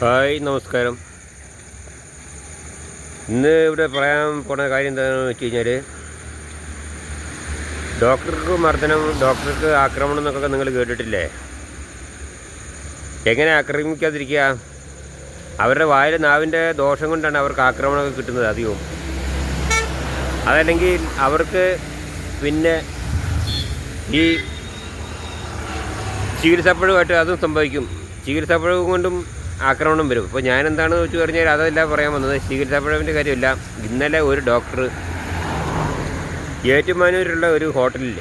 Hi നമസ്കാരം. ഇന്ന് ഇവിടെ പറയാൻ പോണ കാര്യം എന്താണെന്ന് വെച്ച് കഴിഞ്ഞാൽ ഡോക്ടർക്ക് മർദ്ദനം ഡോക്ടർക്ക് ആക്രമണം എന്നൊക്കെ നിങ്ങൾ കേട്ടിട്ടില്ലേ? എങ്ങനെ ആക്രമിക്കാതിരിക്കുക? അവരുടെ വായിൽ നാവിന്റെ ദോഷം കൊണ്ടാണ് അവർക്ക് ആക്രമണമൊക്കെ കിട്ടുന്നത് അധികവും. അതല്ലെങ്കിൽ അവർക്ക് പിന്നെ ഈ ചികിത്സാപ്പഴുമായിട്ട് അതും സംഭവിക്കും. ചികിത്സാപ്പഴവ് കൊണ്ടും ആക്രമണം വരും. അപ്പോൾ ഞാൻ എന്താണ് വെച്ച് പറഞ്ഞാൽ അതല്ല പറയാൻ വന്നത്. ചികിത്സാപ്പഴവിന്റെ കാര്യമില്ല. ഇന്നലെ ഒരു ഡോക്ടർ ഏറ്റുമാനൂരുള്ള ഒരു ഹോട്ടലിൽ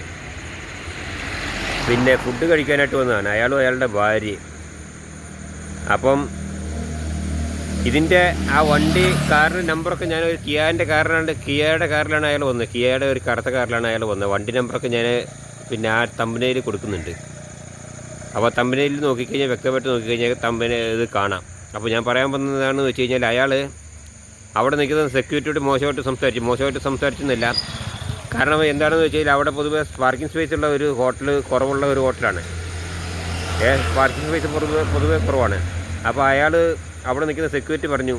പിന്നെ ഫുഡ് കഴിക്കാനായിട്ട് വന്നതാണ്. അയാളും അയാളുടെ ഭാര്യ. അപ്പം ഇതിന്റെ ആ വണ്ടി കാറിന്റെ നമ്പറൊക്കെ ഞാൻ ഒരു കിയാന്റെ കാറിലാണ് കിയയുടെ കാറിലാണ് അയാൾ വന്നത്. കിയയുടെ ഒരു കറുത്ത കാറിലാണ് അയാൾ വന്നത്. വണ്ടി നമ്പറൊക്കെ ഞാൻ പിന്നെ ആ തമ്പനയിൽ കൊടുക്കുന്നുണ്ട്. അപ്പോൾ തമ്പനയിൽ നോക്കിക്കഴിഞ്ഞാൽ വ്യക്തമായിട്ട് നോക്കിക്കഴിഞ്ഞാൽ തമ്പന ഇത് കാണാം. അപ്പോൾ ഞാൻ പറയാൻ വന്നതാണെന്ന് വെച്ച് കഴിഞ്ഞാൽ അയാൾ അവിടെ നിൽക്കുന്ന സെക്യൂരിറ്റിയോട് മോശമായിട്ട് സംസാരിച്ചു. മോശമായിട്ട് സംസാരിച്ചെന്നില്ല കാരണം എന്താണെന്ന് വെച്ച് കഴിഞ്ഞാൽ അവിടെ പൊതുവേ പാർക്കിംഗ് സ്പേസ് ഉള്ള ഒരു ഹോട്ടൽ കുറവുള്ള ഒരു ഹോട്ടലാണ് ഏ പാർക്കിംഗ് സ്പേസ് പൊതുവേ പൊതുവേ കുറവാണ്. അപ്പോൾ അയാൾ അവിടെ നിൽക്കുന്ന സെക്യൂരിറ്റി പറഞ്ഞു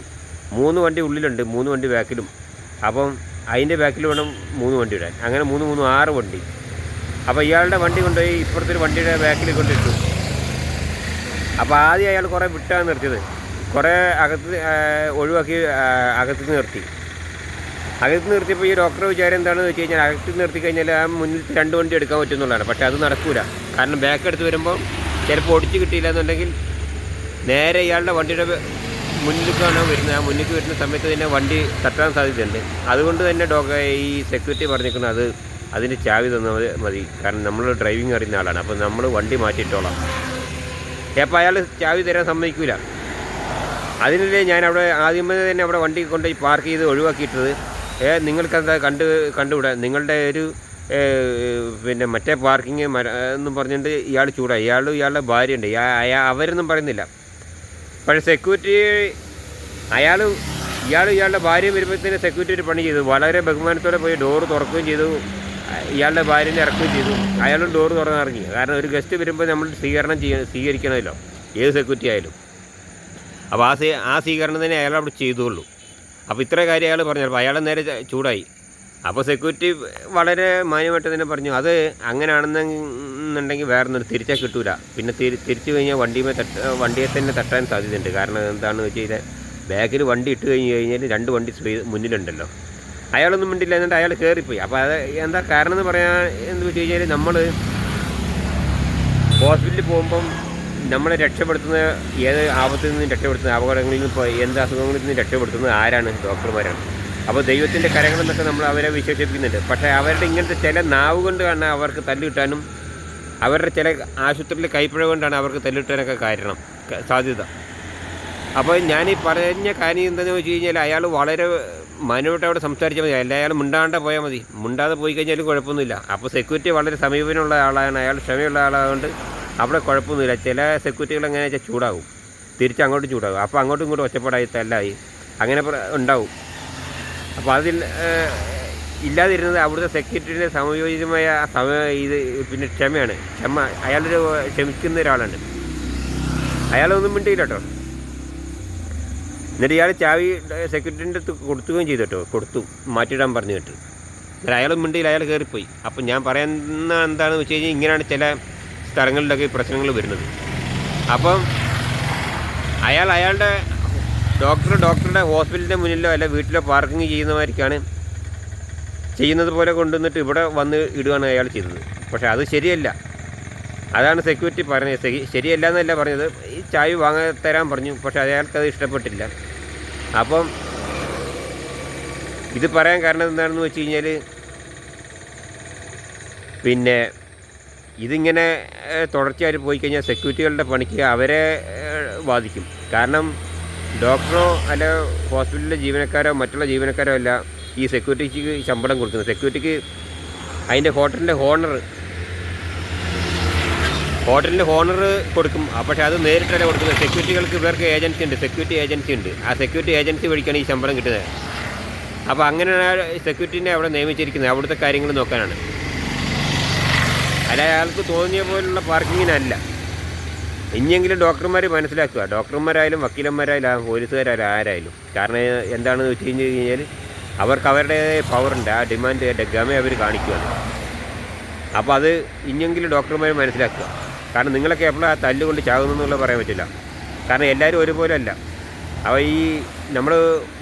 മൂന്ന് വണ്ടി ഉള്ളിലുണ്ട് മൂന്ന് വണ്ടി ബാക്കിലും അപ്പം അതിന്റെ ബാക്കിൽ വേണം മൂന്ന് വണ്ടി ഇടാൻ. അങ്ങനെ മൂന്ന് മൂന്ന് ആറ് വണ്ടി. അപ്പോൾ ഇയാളുടെ വണ്ടി കൊണ്ടുപോയി ഇപ്പുറത്തൊരു വണ്ടിയുടെ ബാക്കിൽ കൊണ്ടിട്ടു. അപ്പോൾ ആദ്യം അയാൾ കുറേ വിട്ടാണ് നിർത്തിയത്. കുറേ അകത്ത് ഒഴിവാക്കി അകത്ത് നിർത്തി. അകത്ത് നിർത്തിയപ്പോൾ ഈ ഡോക്ടറെ വിചാരം എന്താണെന്ന് വെച്ച് കഴിഞ്ഞാൽ അകത്ത് നിർത്തി കഴിഞ്ഞാൽ ആ മുന്നിൽ രണ്ട് വണ്ടി എടുക്കാൻ പറ്റുന്നുള്ളതാണ്. പക്ഷേ അത് നടക്കൂല. കാരണം ബാക്ക് എടുത്ത് വരുമ്പോൾ ചിലപ്പോൾ ഒടിച്ച് കിട്ടിയില്ല എന്നുണ്ടെങ്കിൽ നേരെ ഇയാളുടെ വണ്ടിയുടെ മുന്നിലേക്കാണ് വരുന്നത് ആ മുന്നിലേക്ക് വരുന്ന സമയത്ത് തന്നെ വണ്ടി തട്ടാൻ സാധ്യതയുണ്ട്. അതുകൊണ്ട് തന്നെ ഡോക്ടർ ഈ സെക്യൂരിറ്റി പറഞ്ഞിരിക്കുന്നത് അത് അതിന്റെ ചാവി തന്നാൽ മതി. കാരണം നമ്മൾ ഡ്രൈവിംഗ് അറിയുന്ന ആളാണ്. അപ്പോൾ നമ്മൾ വണ്ടി മാറ്റിയിട്ടോളാം. അപ്പോൾ അയാൾ ചാവി തരാൻ സമ്മതിക്കില്ല അതിനല്ലേ ഞാൻ അവിടെ ആദ്യമേ തന്നെ അവിടെ വണ്ടി കൊണ്ടുപോയി പാർക്ക് ചെയ്ത് ഒഴിവാക്കിയിട്ടത്. ഏ നിങ്ങൾക്കെന്താ കണ്ട് കണ്ടുകൂടാ? നിങ്ങളുടെ ഒരു പിന്നെ മറ്റേ പാർക്കിങ് എന്നും പറഞ്ഞിട്ട് ഇയാൾ ചൂടായി. ഇയാളും ഇയാളുടെ ഭാര്യയുണ്ട്. അവരൊന്നും പറയുന്നില്ല. പക്ഷേ സെക്യൂരിറ്റി അയാൾ ഇയാൾ ഇയാളുടെ ഭാര്യയും വരുമ്പോഴത്തേന് സെക്യൂരിറ്റി പണി ചെയ്തു. വളരെ ബഹുമാനത്തോടെ പോയി ഡോറ് തുറക്കുകയും ചെയ്തു. ഇയാളുടെ ഭാര്യനെ ഇറക്കുകയും ചെയ്തു. അയാളും ഡോറ് തുറന്നിറങ്ങി. കാരണം ഒരു ഗസ്റ്റ് വരുമ്പോൾ നമ്മൾ സ്വീകരണം ചെയ്യ സ്വീകരിക്കണമല്ലോ. ഏത് സെക്യൂരിറ്റി ആയാലും. അപ്പോൾ ആ സ്വീ ആ സ്വീകരണം തന്നെ അയാൾ അവിടെ ചെയ്തുള്ളൂ. അപ്പോൾ ഇത്ര കാര്യം അയാൾ പറഞ്ഞു. അപ്പോൾ അയാൾ നേരെ ചൂടായി. അപ്പോൾ സെക്യൂരിറ്റി വളരെ മാന്യമായിട്ട് തന്നെ പറഞ്ഞു. അത് അങ്ങനെയാണെന്നുണ്ടെങ്കിൽ വേറെ ഒന്നും തിരിച്ചാൽ കിട്ടൂല. പിന്നെ തിരി തിരിച്ചു കഴിഞ്ഞാൽ വണ്ടിയുമേ തട്ട വണ്ടിയെ തന്നെ തട്ടാൻ സാധ്യതയുണ്ട്. കാരണം എന്താണെന്ന് വെച്ച് കഴിഞ്ഞാൽ ബാക്കിൽ വണ്ടി ഇട്ട് കഴിഞ്ഞ് കഴിഞ്ഞാൽ രണ്ട് വണ്ടി മുന്നിലുണ്ടല്ലോ. അയാളൊന്നും മിണ്ടില്ല എന്നിട്ട് അയാൾ കയറിപ്പോയി അപ്പോൾ അത് എന്താ കാരണം എന്ന് പറയാൻ എന്ന് വെച്ച് കഴിഞ്ഞാൽ നമ്മൾ ഹോസ്പിറ്റലിൽ പോകുമ്പം നമ്മളെ രക്ഷപ്പെടുത്തുന്ന ഏത് ആപത്തിൽ നിന്നും രക്ഷപ്പെടുത്തുന്ന അപകടങ്ങളിൽ നിന്ന് എന്ത് അസുഖങ്ങളിൽ നിന്ന് രക്ഷപ്പെടുത്തുന്നത് ആരാണ്? ഡോക്ടർമാരാണ്. അപ്പോൾ ദൈവത്തിന്റെ കരങ്ങളെന്നൊക്കെ നമ്മൾ അവരെ വിശേഷിപ്പിക്കുന്നുണ്ട്. പക്ഷേ അവരുടെ ഇങ്ങനത്തെ ചില നാവ് കൊണ്ടാണ് അവർക്ക് തല്ലിട്ടാനും അവരുടെ ചില ആശുപത്രിയിലെ കൈപ്പിഴ കൊണ്ടാണ് അവർക്ക് തല്ലിട്ടാനൊക്കെ കാരണം സാധ്യത. അപ്പോൾ ഞാൻ ഈ പറഞ്ഞ കാര്യം എന്താണെന്ന് വെച്ച് കഴിഞ്ഞാൽ അയാൾ വളരെ മാന്യമായിട്ട് അവിടെ സംസാരിച്ചാൽ മതി. അല്ല? അയാൾ മിണ്ടാണ്ട് പോയാൽ മതി. മുണ്ടാതെ പോയി കഴിഞ്ഞാലും കുഴപ്പമൊന്നുമില്ല. അപ്പോൾ സെക്യൂരിറ്റി വളരെ സമീപനമുള്ള ആളാണ്. അയാൾ ക്ഷമയുള്ള ആളായതുകൊണ്ട് അവിടെ കുഴപ്പമൊന്നുമില്ല. ചില സെക്യൂരിറ്റികൾ എങ്ങനെ വെച്ചാൽ ചൂടാകും. തിരിച്ച് അങ്ങോട്ടും ചൂടാകും. അപ്പോൾ അങ്ങോട്ടും ഇങ്ങോട്ടും ഒച്ചപ്പാടായി തല്ലായി. അങ്ങനെ ഉണ്ടാവും. അപ്പോൾ അതിൽ ഇല്ലാതിരുന്നത് അവിടുത്തെ സെക്യൂരിറ്റിയുടെ സമയോചിതമായ സമയ ഇത് പിന്നെ ക്ഷമയാണ്. ക്ഷമ അയാളൊരു ക്ഷമിക്കുന്ന ഒരാളാണ്. അയാളൊന്നും മിണ്ടിയില്ല കേട്ടോ. എന്നിട്ട് ഇയാൾ ചാവി സെക്യൂരിറ്റിന്റെ അടുത്ത് കൊടുത്തുകയും ചെയ്തു കേട്ടോ കൊടുത്തു. മാറ്റിയിടാൻ പറഞ്ഞു കേട്ടു. എന്നിട്ട് അയാൾ മിണ്ടിയില്ല അയാൾ കയറിപ്പോയി അപ്പം ഞാൻ പറയുന്ന എന്താണെന്ന് വെച്ച് കഴിഞ്ഞാൽ ഇങ്ങനെയാണ് ചില സ്ഥലങ്ങളിലൊക്കെ ഈ പ്രശ്നങ്ങൾ വരുന്നത്. അപ്പം അയാൾ അയാളുടെ ഡോക്ടർ ഡോക്ടറുടെ ഹോസ്പിറ്റലിന്റെ മുന്നിലോ അല്ല വീട്ടിലോ പാർക്കിംഗ് ചെയ്യുന്നവർക്കാണ് ചെയ്യുന്നത് പോലെ കൊണ്ടുവന്നിട്ട് ഇവിടെ വന്ന് ഇടുകയാണ് അയാൾ ചെയ്തത്. പക്ഷേ അത് ശരിയല്ല. അതാണ് സെക്യൂരിറ്റി പറഞ്ഞത്. ശരി- ശരിയല്ല എന്നല്ല പറഞ്ഞത്. ഈ ചായ വാങ്ങാൻ തരാൻ പറഞ്ഞു പക്ഷേ അയാൾക്കത് ഇഷ്ടപ്പെട്ടില്ല. അപ്പം ഇത് പറയാൻ കാരണം എന്താണെന്ന് വെച്ച് കഴിഞ്ഞാൽ പിന്നെ ഇതിങ്ങനെ തുടർച്ചയായിട്ട് പോയി കഴിഞ്ഞാൽ സെക്യൂരിറ്റികളുടെ പണിക്ക് അവരെ ബാധിക്കും. കാരണം ഡോക്ടറോ അല്ല ഹോസ്പിറ്റലിലെ ജീവനക്കാരോ മറ്റുള്ള ജീവനക്കാരോ അല്ല ഈ സെക്യൂരിറ്റിക്ക് ശമ്പളം കൊടുക്കുന്നത്. സെക്യൂരിറ്റിക്ക് അതിന്റെ ഹോട്ടലിന്റെ ഹോണർ ഹോട്ടലിന്റെ ഹോണർ കൊടുക്കും. പക്ഷേ അത് നേരിട്ടല്ല കൊടുക്കുന്നത്. സെക്യൂരിറ്റികൾക്ക് ഇവർക്ക് ഏജൻസി ഉണ്ട്. സെക്യൂരിറ്റി ഏജൻസി ഉണ്ട്. ആ സെക്യൂരിറ്റി ഏജൻസി വഴിക്കാണ് ഈ ശമ്പളം കിട്ടുന്നത്. അപ്പോൾ അങ്ങനെയാണ് സെക്യൂരിറ്റിനെ അവിടെ നിയമിച്ചിരിക്കുന്നത്. അവിടുത്തെ കാര്യങ്ങൾ നോക്കാനാണ്. അല്ല അയാൾക്ക് തോന്നിയ പോലുള്ള പാർക്കിങ്ങിനല്ല. ഇനിയെങ്കിലും ഡോക്ടർമാർ മനസ്സിലാക്കുക. ഡോക്ടർമാരായാലും വക്കീലന്മാരായാലും പോലീസുകാരായാലും ആരായാലും. കാരണം എന്താണെന്ന് വെച്ച് കഴിഞ്ഞ് കഴിഞ്ഞാൽ അവർക്ക് അവരുടെ പവറുണ്ട് ആ ഡിമാൻഡ് ഗമ അവർ കാണിക്കുകയാണ് അപ്പോൾ അത് ഇനിയെങ്കിലും ഡോക്ടർമാർ മനസ്സിലാക്കുക. കാരണം നിങ്ങളൊക്കെ എപ്പോഴാണ് ആ തല്ലുകൊണ്ട് ചാകുന്നുള്ള പറയാൻ പറ്റില്ല. കാരണം എല്ലാവരും ഒരുപോലെ അല്ല. അവ ഈ നമ്മൾ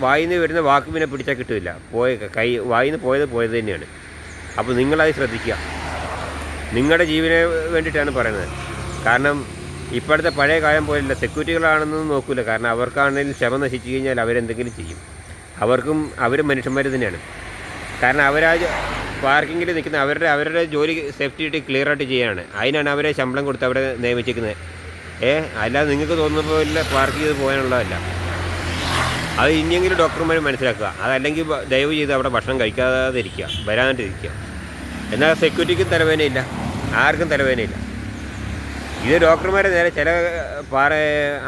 വായിന്ന് വരുന്ന വാക്ക് പിന്നെ പിടിച്ചാൽ കിട്ടില്ല. പോയ കൈ വായിന്ന് പോയത് പോയത് തന്നെയാണ്. അപ്പോൾ നിങ്ങളത് ശ്രദ്ധിക്കുക. നിങ്ങളുടെ ജീവനെ വേണ്ടിയിട്ടാണ് പറയുന്നത്. കാരണം ഇപ്പോഴത്തെ പഴയ കാലം പോലെയല്ല. സെക്യൂരിറ്റികളാണെന്നൊന്നും നോക്കില്ല കാരണം അവർക്കാണെങ്കിലും ക്ഷമ നശിച്ചു കഴിഞ്ഞാൽ അവരെന്തെങ്കിലും ചെയ്യും. അവർക്കും അവരും മനുഷ്യന്മാർ തന്നെയാണ്. കാരണം അവരാ പാർക്കിങ്ങിൽ നിൽക്കുന്ന അവരുടെ അവരുടെ ജോലി സേഫ്റ്റി ആയിട്ട് ക്ലിയർ ആയിട്ട് ചെയ്യാണ്. അതിനാണ് അവരെ ശമ്പളം കൊടുത്ത് അവരെ നിയമിച്ചിരിക്കുന്നത്. ഏ അല്ലാതെ നിങ്ങൾക്ക് തോന്നുന്ന പോലെ പാർക്ക് ചെയ്ത് പോകാനുള്ളതല്ല. അത് ഇനിയെങ്കിലും ഡോക്ടർമാർ മനസ്സിലാക്കുക. അതല്ലെങ്കിൽ ദയവ് ചെയ്ത് അവിടെ ഭക്ഷണം കഴിക്കാതിരിക്കുക. വരാണ്ടിരിക്കുക എന്നാൽ സെക്യൂരിറ്റിക്കും തലവേദനയില്ല. ആർക്കും തലവേദനയില്ല. ഇത് ഡോക്ടർമാരെ നേരെ ചില പാറ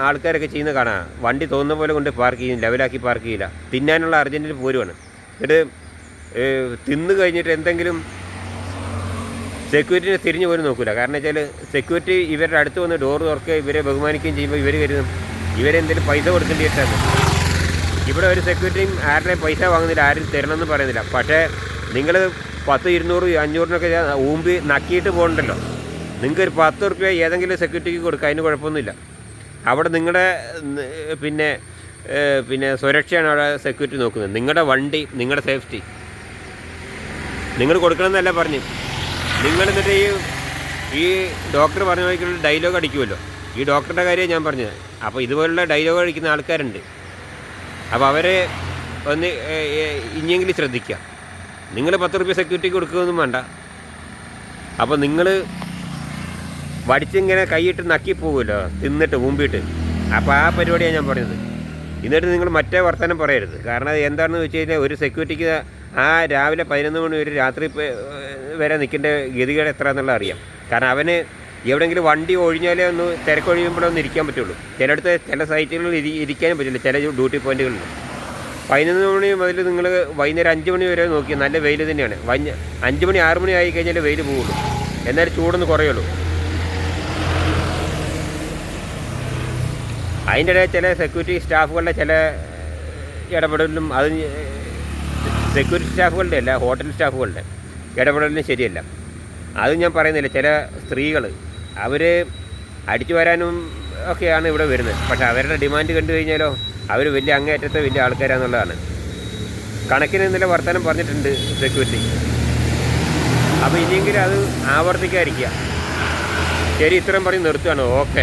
ആൾക്കാരൊക്കെ ചെയ്യുന്ന കാണാം. വണ്ടി തോന്നുന്ന പോലെ കൊണ്ട് പാർക്ക് ചെയ്യും ലെവലാക്കി പാർക്ക് ചെയ്യില്ല. തിന്നാനുള്ള അർജന്റിൽ പോരുവാണ്. എന്നിട്ട് തിന്ന് കഴിഞ്ഞിട്ട് എന്തെങ്കിലും സെക്യൂരിറ്റിനെ തിരിഞ്ഞു പോലും നോക്കില്ല കാരണം വെച്ചാൽ സെക്യൂരിറ്റി ഇവരുടെ അടുത്ത് വന്ന് ഡോർ തുറക്കുക ഇവരെ ബഹുമാനിക്കുകയും ചെയ്യുമ്പോൾ ഇവർ കരുതും ഇവരെന്തെങ്കിലും പൈസ കൊടുക്കേണ്ടിയിട്ടാണ് ഇവിടെ ഒരു സെക്യൂരിറ്റിയും ആരുടെയും പൈസ വാങ്ങുന്നില്ല ആരും തരണമെന്ന് പറയുന്നില്ല. പക്ഷേ നിങ്ങൾ പത്ത് ഇരുന്നൂറ് അഞ്ഞൂറിനൊക്കെ ഊമ്പി നക്കിയിട്ട് പോകണ്ടല്ലോ. നിങ്ങൾക്ക് ഒരു പത്ത് റുപ്യ ഏതെങ്കിലും സെക്യൂരിറ്റിക്ക് കൊടുക്കുക അതിന് കുഴപ്പമൊന്നുമില്ല. അവിടെ നിങ്ങളുടെ പിന്നെ പിന്നെ സുരക്ഷയാണ് അവിടെ സെക്യൂരിറ്റി നോക്കുന്നത്. നിങ്ങളുടെ വണ്ടി നിങ്ങളുടെ സേഫ്റ്റി നിങ്ങൾ കൊടുക്കണമെന്നല്ല പറഞ്ഞു. നിങ്ങൾ എന്നിട്ട് ഈ ഈ ഡോക്ടർ പറഞ്ഞ വഴിക്കുള്ള ഡയലോഗ് അടിക്കുമല്ലോ. ഈ ഡോക്ടറുടെ കാര്യം ഞാൻ പറഞ്ഞത്. അപ്പോൾ ഇതുപോലുള്ള ഡയലോഗ് അടിക്കുന്ന ആൾക്കാരുണ്ട്. അപ്പോൾ അവരെ ഒന്ന് ഇനിയെങ്കിലും ശ്രദ്ധിക്കുക നിങ്ങൾ പത്ത് റുപ്യ സെക്യൂരിറ്റി കൊടുക്കുകയൊന്നും വേണ്ട. അപ്പോൾ നിങ്ങൾ വടിച്ചിങ്ങനെ കൈയിട്ട് നക്കി പോകുമല്ലോ തിന്നിട്ട് മുമ്പിട്ട്. അപ്പോൾ ആ പരിപാടിയാണ് ഞാൻ പറഞ്ഞത്. എന്നിട്ട് നിങ്ങൾ മറ്റേ വർത്തമാനം പറയരുത്. കാരണം എന്താണെന്ന് വെച്ച് കഴിഞ്ഞാൽ ഒരു സെക്യൂരിറ്റിക്ക് ആ രാവിലെ പതിനൊന്ന് മണി വരെ രാത്രി വരെ നിൽക്കേണ്ട ഗതികേട് എത്ര എന്നുള്ളത് അറിയാം. കാരണം അവന് എവിടെയെങ്കിലും വണ്ടി ഒഴിഞ്ഞാലേ ഒന്ന് തിരക്കൊഴിയുമ്പോഴൊന്നും ഇരിക്കാൻ പറ്റുള്ളൂ. ചിലയിടത്ത് ചില സൈറ്റുകളിൽ ഇരി ഇരിക്കാനും പറ്റില്ല. ചില ഡ്യൂട്ടി പോയിന്റുകളിൽ. പതിനൊന്ന് മണി മുതൽ നിങ്ങൾ വൈകുന്നേരം അഞ്ച് മണി വരെ നോക്കി നല്ല വെയിൽ തന്നെയാണ്. വൈ അഞ്ച് മണി ആറ് മണി ആയി കഴിഞ്ഞാൽ വെയിൽ പോവുള്ളൂ എന്നാലും ചൂടൊന്ന് കുറയുള്ളൂ. അതിന്റെ ഇടയിൽ ചില സെക്യൂരിറ്റി സ്റ്റാഫുകളുടെ ചില ഇടപെടലും അത് സെക്യൂരിറ്റി സ്റ്റാഫുകളുടെ അല്ല ഹോട്ടൽ സ്റ്റാഫുകളുടെ ഇടപെടലിന് ശരിയല്ല. അത് ഞാൻ പറയുന്നില്ല ചില സ്ത്രീകൾ അവർ അടിച്ചു വരാനും ഒക്കെയാണ് ഇവിടെ വരുന്നത്. പക്ഷേ അവരുടെ ഡിമാൻഡ് കണ്ടു കഴിഞ്ഞാലോ അവർ വലിയ അങ്ങേയറ്റത്തെ വലിയ ആൾക്കാരാന്നുള്ളതാണ്. കണക്കിന് ഇന്നലെ വർത്തമാനം പറഞ്ഞിട്ടുണ്ട് സെക്യൂരിറ്റി അപ്പോൾ ഇനിയെങ്കിലും അത് ആവർത്തിക്കാതിരിക്കുക. ശരി ഇത്രയും പറഞ്ഞ് നിർത്തുകയാണ് ഓക്കെ.